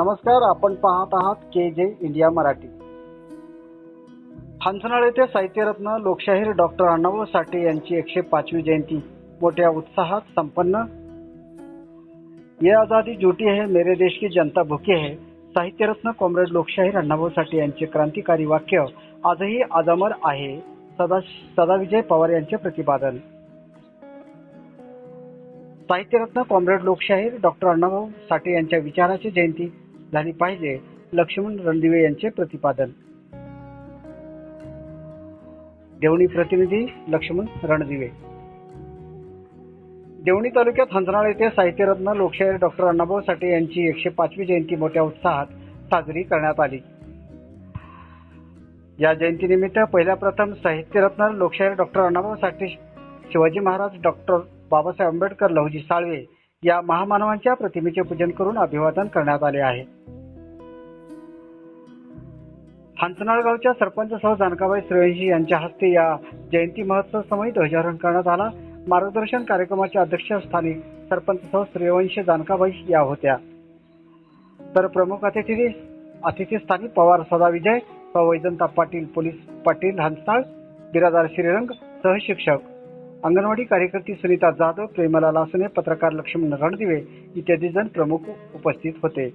नमस्कार आपण पाहत आहात के जे इंडिया मराठी. हंसनाळ येथे साहित्यरत्न लोकशाहीर डॉक्टर अण्णाभाऊ साठे यांची एकशे पाचवी जयंती. मोठ्या उत्साहात संपन्न. ये आजादी झुटी है मेरे देश की जनता भुकी है. साहित्यरत्न कॉम्रेड लोकशाहीर अण्णाभाऊ साठे यांचे क्रांतिकारी वाक्य आजही आजमर आहे. सदा सदा विजय पवार यांचे प्रतिपादन. साहित्यरत्न कॉम्रेड लोकशाहीर डॉक्टर अण्णाभाऊ साठे यांच्या विचाराची जयंती. झाली पाहिजे. लक्ष्मण रणदिवे यांचे प्रतिपादन. देवणी प्रतिनिधी लक्ष्मण रणदिवे. देवणी तालुक्यात हंसनाळ येथे साहित्यरत्न लोकशाहीर डॉक्टर अण्णाभाऊ साठे यांची एकशे पाचवी जयंती मोठ्या उत्साहात साजरी करण्यात आली. या जयंतीनिमित्त पहिल्या प्रथम साहित्यरत्न लोकशाहीर डॉक्टर अण्णाभाऊ साठे शिवाजी महाराज डॉक्टर बाबासाहेब आंबेडकर लहुजी साळवे या महामानवांच्या प्रतिमेचे पूजन करून अभिवादन करण्यात आले आहे. हंसनाळ गावच्या सरपंच सह जानकाबाई सूर्यवंशी यांच्या हस्ते या जयंती महोत्सव समयी ध्वजारोहण करण्यात आला. मार्गदर्शन कार्यक्रमाच्या अध्यक्षस्थानी सरपंच सह सूर्यवंशी जानकाबाई या होत्या. तर प्रमुख अतिथी अतिथीस्थानी पवार सदा विजय वैजंता पाटील पोलीस पाटील हंसनाळ बिरादार श्रीरंग सहशिक्षक अंगणवाडी कार्यकर्ती सुनीता जाधव प्रेमला लासुने पत्रकार लक्ष्मण रणदिवे इत्यादी जण प्रमुख उपस्थित होते.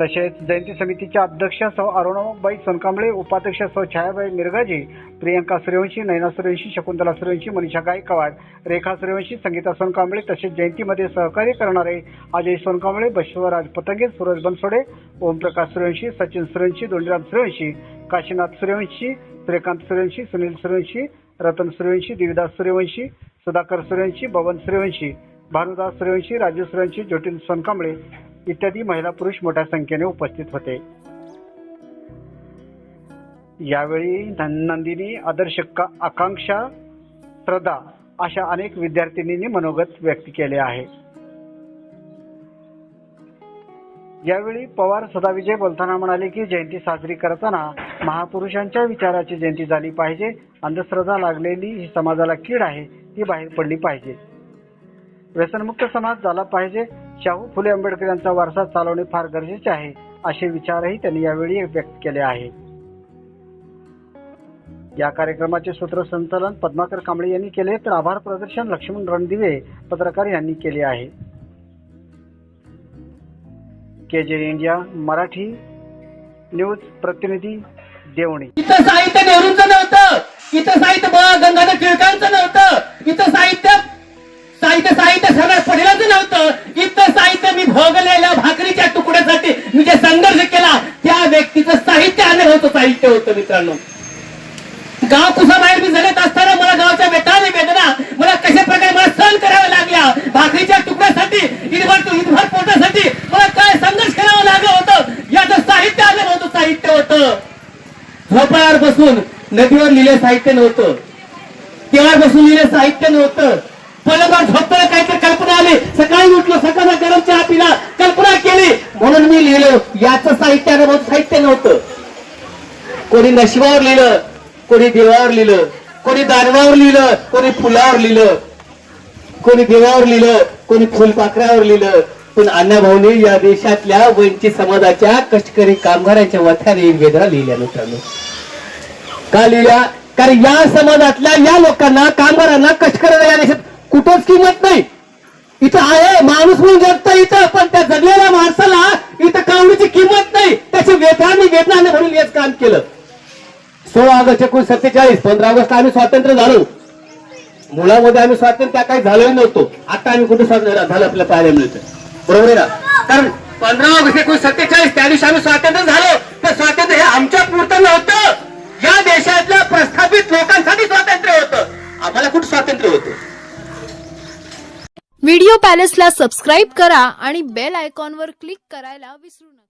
तसेच जयंती समितीच्या अध्यक्ष सौ अरुणाबाई सोनकांबळे उपाध्यक्ष सौ छायाबाई मिरगाजी प्रियंका सूर्यवंशी नयना सूर्यवंशी शकुंतला सूर्यवंशी मनीषा गायकवाड रेखा सूर्यवंशी संगीता सोनकांबळे तसेच जयंतीमध्ये सहकार्य करणारे अजय सोनकांबळे बश्वराज पतंगे सूरज बनसोडे ओमप्रकाश सूर्यवंशी सचिन सूर्यवंशी दोंडीराम सूर्यवंशी काशीनाथ सूर्यवंशी श्रीकांत सूर्यवंशी सुनील सूर्यवंशी रतन सूर्यवंशी देवीदास सूर्यवंशी सुधाकर सूर्यवंशी बबन सूर्यवंशी भानुदास सूर्यवंशी राजू सूर्यवंशी ज्योतिन सोनकांबळे इत्यादी महिला पुरुष मोठ्या संख्येने उपस्थित होते. यावेळी नंदिनी आदर्श आकांक्षा श्रद्धा अशा अनेक विद्यार्थिनींनी मनोगत व्यक्त केले आहे. यावेळी पवार सदाविजय बोलताना म्हणाले की जयंती साजरी करताना महापुरुषांच्या विचाराची जयंती झाली पाहिजे. अंधश्रद्धा लागलेली ही समाजाला कीड आहे ती बाहेर पडली पाहिजे. व्यसनमुक्त समाज झाला पाहिजे. शाहू फुले आंबेडकर यांचा वारसा चालवणे फार गरजेचे आहे असे विचारही त्यांनी यावेळी व्यक्त केले आहे. या कार्यक्रमाचे सूत्रसंचालन पद्माकर कांबळे यांनी केले तर आभार प्रदर्शन लक्ष्मण रणदिवे पत्रकार यांनी केले आहे. के जे इंडिया मराठी न्यूज प्रतिनिधी देवणी. इथं साहित्य नेहरूंचं नव्हतं इथं साहित्य बाळा गंगाधर टिळकांचं नव्हतं इथं साहित्य साहित्य साहित्य सरदार पटेलांचं नव्हतं इथं साहित्य मी भोगलेल्या भाकरीच्या तुकड्यासाठी मी जे संघर्ष केला त्या व्यक्तीचं साहित्य आलं होतं होतं मित्रांनो. गाव कुसाबाहेर मी जगत असताना मला गावच्या वेताने वेदना मला कशा प्रकारे मला सहन कराव्या लागल्या? भाकरीच्या तुकड्यासाठी इथभर इनभर पोटासाठी मला काय संघर्ष करावा लागलं होतं? याचं साहित्य आलं नव्हतं साहित्य होतं. झोपाळ्यावर बसून नदीवर लिहिलं साहित्य नव्हतं. तेव्हा बसून लिहिलं साहित्य नव्हतं? पलंगावर झोपताना काहीतरी कल्पना आली? सकाळी उठलो सकाळचा गरम चहा पिला कल्पना केली. म्हणून मी लिहिलो याचं साहित्य आलं साहित्य नव्हतं. कोणी नशिबावर लिहिलं कोणी देवावर लिहिलं कोणी दानवावर लिहिलं कोणी फुलावर लिहिलं. कोणी देवावर लिहिलं कोणी फुलपाखरावर लिहिलं. पण अण्णाभाऊने या देशातल्या वंचित समाजाच्या कष्टकरी कामगारांच्या वथ्याने वेदना लिहिल्या मित्रांनो. का लिहिल्या? कारण या समाजातल्या या लोकांना कामगारांना कष्टकऱ्यांना या देशात कुठंच किंमत नाही. इथं आहे माणूस म्हणून जगतं इथं पण त्या जगलेल्या माणसाला इथं कावडीची किंमत नाही. त्याची वेदनाने वेदनाने म्हणून हेच काम केलं. सोळा ऑगस्ट एकोणीशे सत्तेचाळीस पंधरा ऑगस्ट आम्ही स्वातंत्र्य झालो. मुलामध्ये आम्ही स्वातंत्र्य त्या काही झालोही नव्हतो. आता आम्ही कुठे स्वातंत्र्य झालं? आपल्याला पाहायला मिळतं. बरोबर आहे ना? कारण पंधरा ऑगस्ट एकोणीशे सत्तेचाळीस त्या दिवशी आम्ही स्वातंत्र्य झालो. तर स्वातंत्र्य हे आमच्या पुरतं नव्हतं. या देशातल्या प्रस्थापित लोकांसाठी स्वातंत्र्य होतं. आम्हाला कुठं स्वातंत्र्य होतं? व्हिडिओ पॅलेसला सबस्क्राईब करा आणि बेल आयकॉनवर क्लिक करायला विसरू नका.